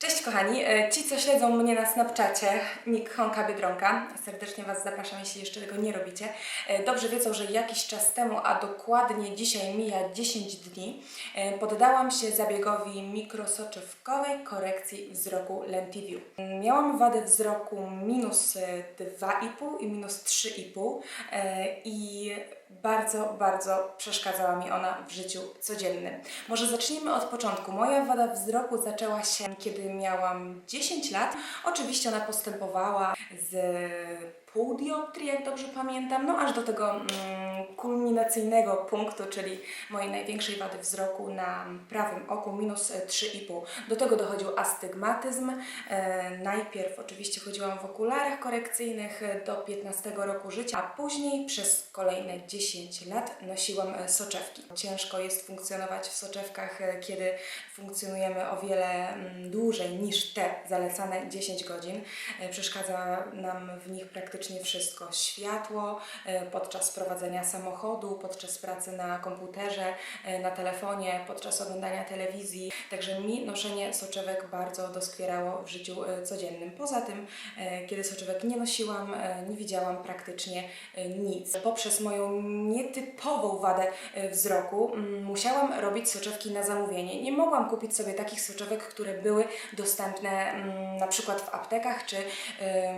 Cześć kochani, E, ci co śledzą mnie na Snapchacie, Nick Honka Biedronka, serdecznie Was zapraszam, jeśli jeszcze tego nie robicie, E, dobrze wiedzą, że jakiś czas temu, a dokładnie dzisiaj mija 10 dni, e, poddałam się zabiegowi mikrosoczewkowej korekcji wzroku Lentiview. Miałam wadę wzroku minus e, 2,5 i minus 3,5 e, i bardzo, bardzo przeszkadzała mi ona w życiu codziennym. Może zacznijmy od początku. Moja wada wzroku zaczęła się, kiedy miałam 10 lat. Oczywiście ona postępowała z pół dioptrii, jak dobrze pamiętam, no aż do tego mm, kulminacyjnego punktu, czyli mojej największej wady wzroku na prawym oku, minus e, 3,5. Do tego dochodził astygmatyzm. E, najpierw oczywiście chodziłam w okularach korekcyjnych e, do 15 roku życia, a później przez kolejne 10 lat nosiłam e, soczewki. Ciężko jest funkcjonować w soczewkach, e, kiedy funkcjonujemy o wiele mm, dłużej niż te zalecane 10 godzin. E, Przeszkadza nam w nich praktycznie wszystko. Światło podczas prowadzenia samochodu, podczas pracy na komputerze, na telefonie, podczas oglądania telewizji. Także mi noszenie soczewek bardzo doskwierało w życiu codziennym. Poza tym, kiedy soczewek nie nosiłam, nie widziałam praktycznie nic. Poprzez moją nietypową wadę e, wzroku mm, musiałam robić soczewki na zamówienie. Nie mogłam kupić sobie takich soczewek, które były dostępne mm, na przykład w aptekach czy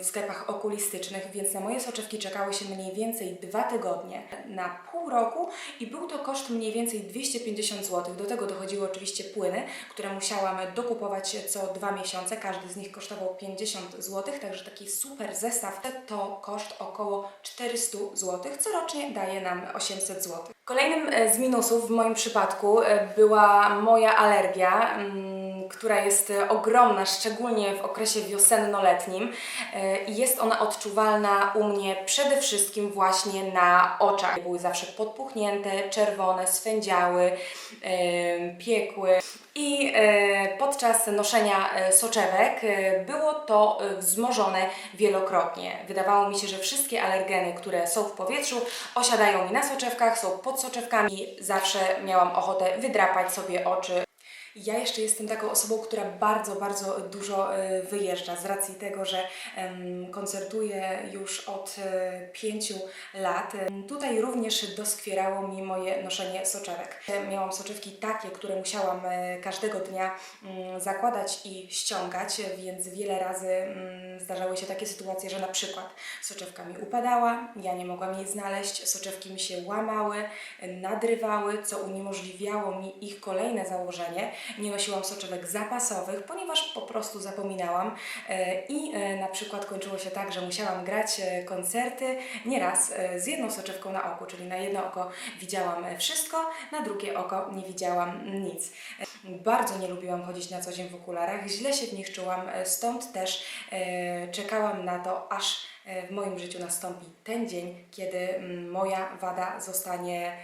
w sklepach okulistycznych, więc na moje soczewki czekały się mniej więcej dwa tygodnie na pół roku i był to koszt mniej więcej 250 zł. Do tego dochodziły oczywiście płyny, które musiałam dokupować co dwa miesiące. Każdy z nich kosztował 50 zł, także taki super zestaw to koszt około 400 zł, co rocznie daje nam 800 zł. Kolejnym e, z minusów w moim przypadku e, była moja alergia, mm, która jest e, ogromna, szczególnie w okresie wiosenno-letnim e, i jest ona odczuwalna u mnie przede wszystkim właśnie na oczach. Były zawsze podpuchnięte, czerwone, swędziały, piekły. I e, podczas noszenia soczewek było to wzmożone wielokrotnie. Wydawało mi się, że wszystkie alergeny, które są w powietrzu, osiadają mi na soczewkach, są pod soczewkami. Zawsze miałam ochotę wydrapać sobie oczy. Ja jeszcze jestem taką osobą, która bardzo, bardzo dużo e, wyjeżdża z racji tego, że koncertuję już od e, pięciu lat. Tutaj również doskwierało mi moje noszenie soczewek. Miałam soczewki takie, które musiałam e, każdego dnia mm, zakładać i ściągać, więc wiele razy mm, zdarzały się takie sytuacje, że na przykład soczewka mi upadała, ja nie mogłam jej znaleźć, soczewki mi się łamały, nadrywały, co uniemożliwiało mi ich kolejne założenie. Nie nosiłam soczewek zapasowych, ponieważ po prostu zapominałam e, i e, na przykład kończyło się tak, że musiałam grać e, koncerty nieraz z jedną soczewką na oku, czyli na jedno oko widziałam wszystko, na drugie oko nie widziałam nic. Bardzo nie lubiłam chodzić na co dzień w okularach, źle się w nich czułam, stąd też czekałam na to, aż w moim życiu nastąpi ten dzień, kiedy mm, moja wada zostanie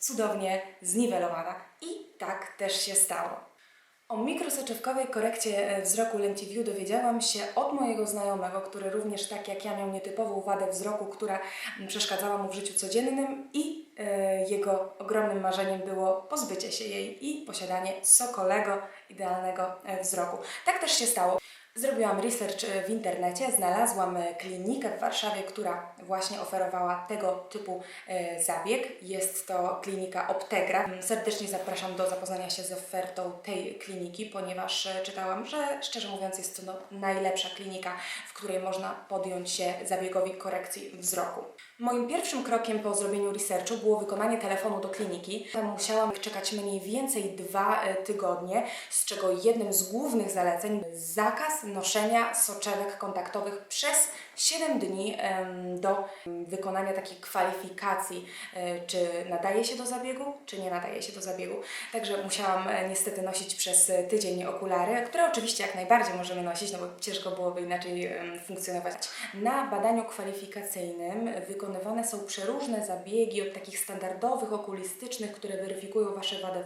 cudownie zniwelowana. I tak też się stało. O mikrosoczewkowej korekcie e, wzroku Lentiview dowiedziałam się od mojego znajomego, który również tak jak ja miał nietypową wadę wzroku, która przeszkadzała mu w życiu codziennym i e, jego ogromnym marzeniem było pozbycie się jej i posiadanie sokolego, idealnego e, wzroku. Tak też się stało. Zrobiłam research e, w internecie, znalazłam e, klinikę w Warszawie, która właśnie oferowała tego typu e, zabieg. Jest to klinika Optegra. Serdecznie zapraszam do zapoznania się z ofertą tej kliniki, ponieważ czytałam, że szczerze mówiąc jest to no, najlepsza klinika, w której można podjąć się zabiegowi korekcji wzroku. Moim pierwszym krokiem po zrobieniu researchu było wykonanie telefonu do kliniki. Tam musiałam czekać mniej więcej dwa e, tygodnie, z czego jednym z głównych zaleceń zakaz noszenia soczewek kontaktowych przez 7 dni do wykonania takiej kwalifikacji, e, czy nadaje się do zabiegu, czy nie nadaje się do zabiegu. Także musiałam e, niestety nosić przez e, tydzień okulary, które oczywiście jak najbardziej możemy nosić, no bo ciężko byłoby inaczej funkcjonować. Na badaniu kwalifikacyjnym wykonywane są przeróżne zabiegi od takich standardowych, okulistycznych, które weryfikują wasze wadę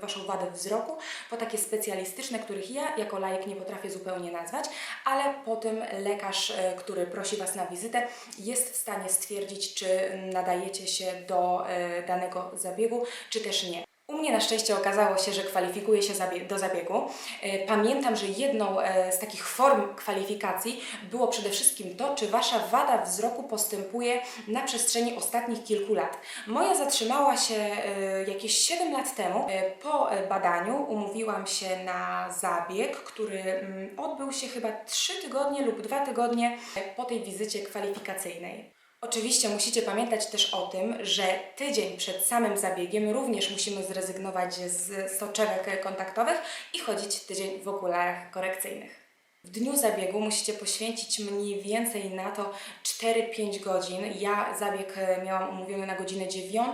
Waszą wadę wzroku, po takie specjalistyczne, których ja jako laik nie potrafię zupełnie nazwać, ale potem lekarz, e, który prosi Was na wizytę, jest w stanie stwierdzić, czy nadajecie się do e, danego zabiegu, czy też nie. U mnie na szczęście okazało się, że kwalifikuję się do zabiegu. E, Pamiętam, że jedną e, z takich form kwalifikacji było przede wszystkim to, czy Wasza wada wzroku postępuje na przestrzeni ostatnich kilku lat. Moja zatrzymała się e, jakieś 7 lat temu. Po badaniu umówiłam się na zabieg, który mm, odbył się chyba 3 tygodnie lub 2 tygodnie po tej wizycie kwalifikacyjnej. Oczywiście musicie pamiętać też o tym, że tydzień przed samym zabiegiem również musimy zrezygnować z soczewek kontaktowych i chodzić tydzień w okularach korekcyjnych. W dniu zabiegu musicie poświęcić mniej więcej na to 4-5 godzin. Ja zabieg e, miałam umówiony na godzinę 9,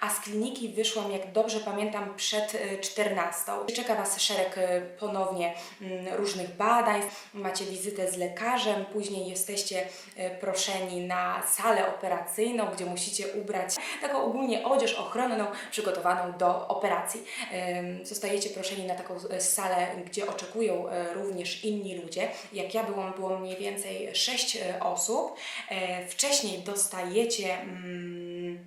a z kliniki wyszłam, jak dobrze pamiętam, przed e, 14. Czeka Was szereg e, ponownie mm, różnych badań, macie wizytę z lekarzem, później jesteście e, proszeni na salę operacyjną, gdzie musicie ubrać taką ogólnie odzież ochronną przygotowaną do operacji. Zostajecie proszeni na taką e, salę, gdzie oczekują e, również inni ludzie. Jak ja byłam, było mniej więcej 6 osób. E, Wcześniej dostajecie mm,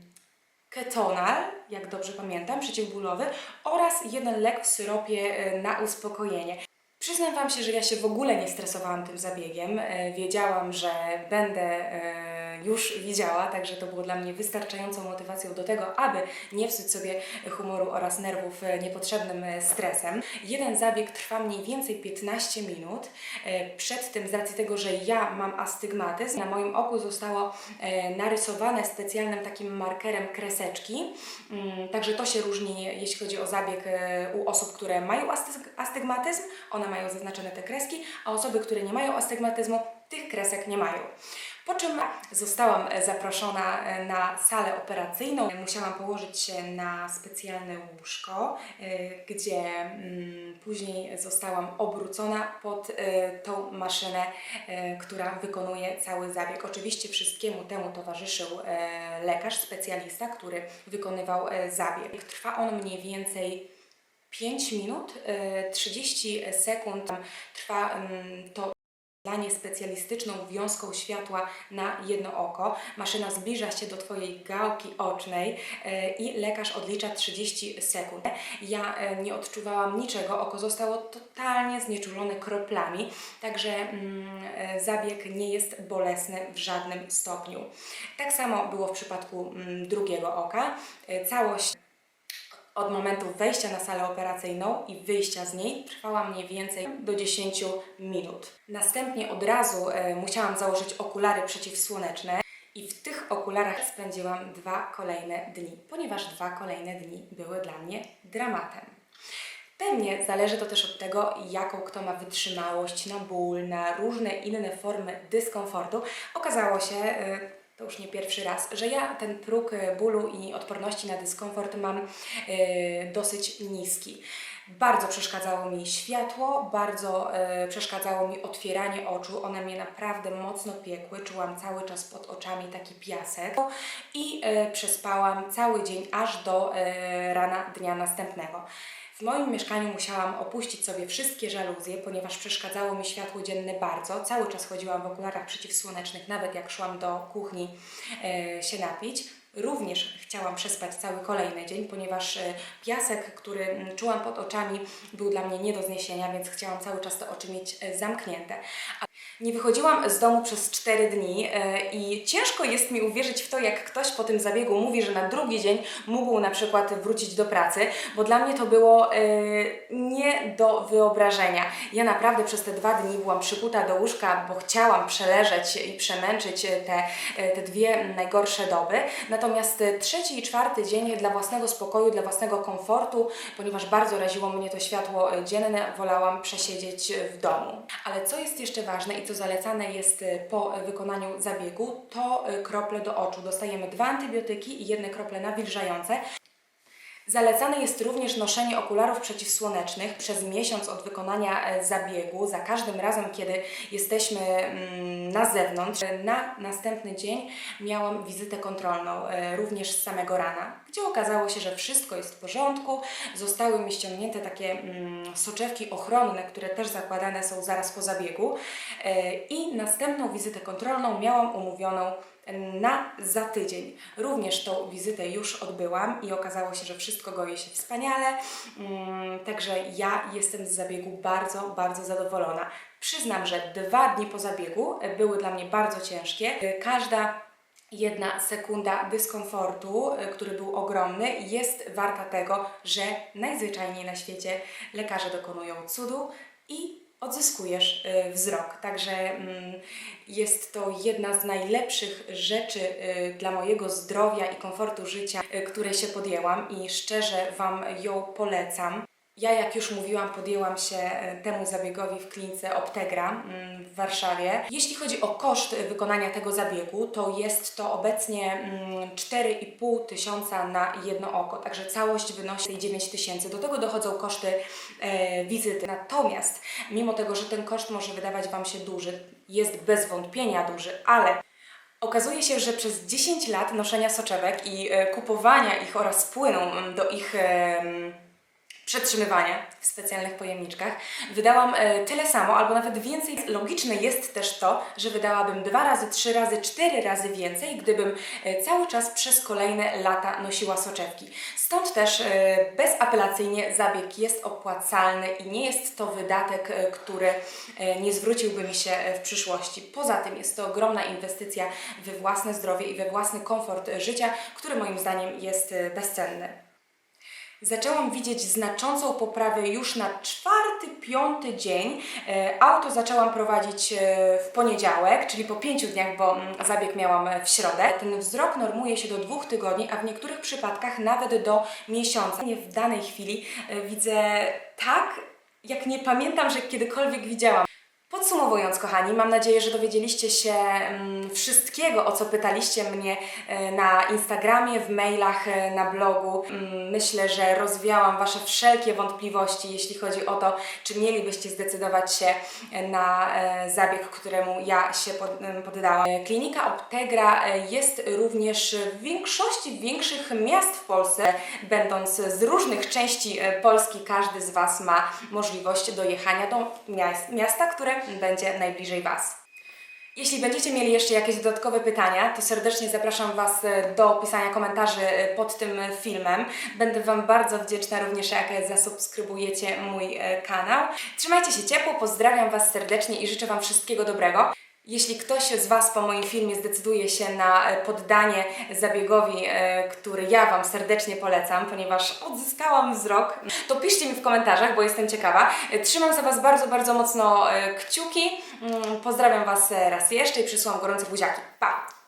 ketonal, jak dobrze pamiętam, przeciwbólowy oraz jeden lek w syropie e, na uspokojenie. Przyznam Wam się, że ja się w ogóle nie stresowałam tym zabiegiem. E, Wiedziałam, że będę e, już widziała, także to było dla mnie wystarczającą motywacją do tego, aby nie psuć sobie humoru oraz nerwów e, niepotrzebnym e, stresem. Jeden zabieg trwa mniej więcej 15 minut. E, Przed tym, z racji tego, że ja mam astygmatyzm, na moim oku zostało narysowane specjalnym takim markerem kreseczki. Mm, Także to się różni, jeśli chodzi o zabieg u osób, które mają astyg- astygmatyzm. One mają zaznaczone te kreski, a osoby, które nie mają astygmatyzmu, tych kresek nie mają. Po czym zostałam e, zaproszona e, na salę operacyjną. Musiałam położyć się na specjalne łóżko, e, gdzie mm, później zostałam obrócona pod tą maszynę, która wykonuje cały zabieg. Oczywiście wszystkiemu temu towarzyszył lekarz, specjalista, który wykonywał zabieg. Trwa on mniej więcej 5 minut, e, 30 sekund trwa mm, to Lanie specjalistyczną wiązką światła na jedno oko. Maszyna zbliża się do Twojej gałki ocznej e, i lekarz odlicza 30 sekund. Ja e, nie odczuwałam niczego, oko zostało totalnie znieczulone kroplami, także mm, e, zabieg nie jest bolesny w żadnym stopniu. Tak samo było w przypadku mm, drugiego oka. Całość od momentu wejścia na salę operacyjną i wyjścia z niej trwała mniej więcej do 10 minut. Następnie od razu e, musiałam założyć okulary przeciwsłoneczne i w tych okularach spędziłam dwa kolejne dni, ponieważ dwa kolejne dni były dla mnie dramatem. Pewnie zależy to też od tego, jaką kto ma wytrzymałość na ból, na różne inne formy dyskomfortu. Okazało się, y, to już nie pierwszy raz, że ja ten próg y, bólu i odporności na dyskomfort mam y, dosyć niski. Bardzo przeszkadzało mi światło, bardzo e, przeszkadzało mi otwieranie oczu. One mnie naprawdę mocno piekły. Czułam cały czas pod oczami taki piasek i e, przespałam cały dzień aż do e, rana dnia następnego. W moim mieszkaniu musiałam opuścić sobie wszystkie żaluzje, ponieważ przeszkadzało mi światło dzienne bardzo. Cały czas chodziłam w okularach przeciwsłonecznych, nawet jak szłam do kuchni e, się napić. Również chciałam przespać cały kolejny dzień, ponieważ e, piasek, który czułam pod oczami, był dla mnie nie do zniesienia, więc chciałam cały czas te oczy mieć e, zamknięte. Nie wychodziłam z domu przez 4 dni e, i ciężko jest mi uwierzyć w to, jak ktoś po tym zabiegu mówi, że na drugi dzień mógł na przykład wrócić do pracy, bo dla mnie to było e, nie do wyobrażenia. Ja naprawdę przez te dwa dni byłam przykuta do łóżka, bo chciałam przeleżeć i przemęczyć te, e, te dwie najgorsze doby. Natomiast trzeci i czwarty dzień dla własnego spokoju, dla własnego komfortu, ponieważ bardzo raziło mnie to światło dzienne, wolałam przesiedzieć w domu. Ale co jest jeszcze ważne i co zalecane jest e, po e, wykonaniu zabiegu, to e, krople do oczu. Dostajemy dwa antybiotyki i jedne krople nawilżające. Zalecane jest również noszenie okularów przeciwsłonecznych przez miesiąc od wykonania e, zabiegu, za każdym razem, kiedy jesteśmy mm, na zewnątrz. Na następny dzień miałam wizytę kontrolną, e, również z samego rana, gdzie okazało się, że wszystko jest w porządku. Zostały mi ściągnięte takie mm, soczewki ochronne, które też zakładane są zaraz po zabiegu. E, I następną wizytę kontrolną miałam umówioną na za tydzień. Również tą wizytę już odbyłam i okazało się, że wszystko goi się wspaniale. Mm, Także ja jestem z zabiegu bardzo, bardzo zadowolona. Przyznam, że dwa dni po zabiegu e, były dla mnie bardzo ciężkie. E, Każda jedna sekunda dyskomfortu, y, który był ogromny, jest warta tego, że najzwyczajniej na świecie lekarze dokonują cudu i odzyskujesz y, wzrok. Także mm, jest to jedna z najlepszych rzeczy y, dla mojego zdrowia i komfortu życia, y, które się podjęłam i szczerze Wam ją polecam. Ja, jak już mówiłam, podjęłam się e, temu zabiegowi w klinice Optegra mm, w Warszawie. Jeśli chodzi o koszt e, wykonania tego zabiegu, to jest to obecnie mm, 4,5 tysiąca na jedno oko, także całość wynosi 9 tysięcy. Do tego dochodzą koszty e, wizyty. Natomiast, mimo tego, że ten koszt może wydawać Wam się duży, jest bez wątpienia duży, ale Okazuje się, że przez 10 lat noszenia soczewek i kupowania ich oraz płynu mm, do ich em, przetrzymywania w specjalnych pojemniczkach wydałam e, tyle samo, albo nawet więcej. Logiczne jest też to, że wydałabym dwa razy, trzy razy, cztery razy więcej, gdybym e, cały czas przez kolejne lata nosiła soczewki. Stąd też e, bezapelacyjnie zabieg jest opłacalny i nie jest to wydatek, który nie zwróciłby mi się w przyszłości. Poza tym jest to ogromna inwestycja we własne zdrowie i we własny komfort życia, który moim zdaniem jest bezcenny. Zaczęłam widzieć znaczącą poprawę już na czwarty, piąty dzień. E, Auto zaczęłam prowadzić e, w poniedziałek, czyli po pięciu dniach, bo mm, zabieg miałam e, w środę. Ten wzrok normuje się do dwóch tygodni, a w niektórych przypadkach nawet do miesiąca. Nie W danej chwili widzę tak, jak nie pamiętam, że kiedykolwiek widziałam. Podsumowując, kochani, mam nadzieję, że dowiedzieliście się mm, wszystkiego, o co pytaliście mnie e, na Instagramie, w mailach, e, na blogu. Mm, Myślę, że rozwiałam Wasze wszelkie wątpliwości, jeśli chodzi o to, czy mielibyście zdecydować się e, na zabieg, któremu ja się poddałam. Klinika Optegra jest również w większości większych miast w Polsce. Będąc z różnych części Polski, każdy z Was ma możliwość dojechania do miast, miasta, które będzie najbliżej Was. Jeśli będziecie mieli jeszcze jakieś dodatkowe pytania, to serdecznie zapraszam Was e, do pisania komentarzy e, pod tym filmem. Będę Wam bardzo wdzięczna również, jak zasubskrybujecie mój e, kanał. Trzymajcie się ciepło, pozdrawiam Was serdecznie i życzę Wam wszystkiego dobrego. Jeśli ktoś z Was po moim filmie zdecyduje się na e, poddanie zabiegowi, e, który ja Wam serdecznie polecam, ponieważ odzyskałam wzrok, to piszcie mi w komentarzach, bo jestem ciekawa. E, Trzymam za Was bardzo, bardzo mocno kciuki. Mm, Pozdrawiam Was raz jeszcze i przysyłam gorące buziaki. Pa!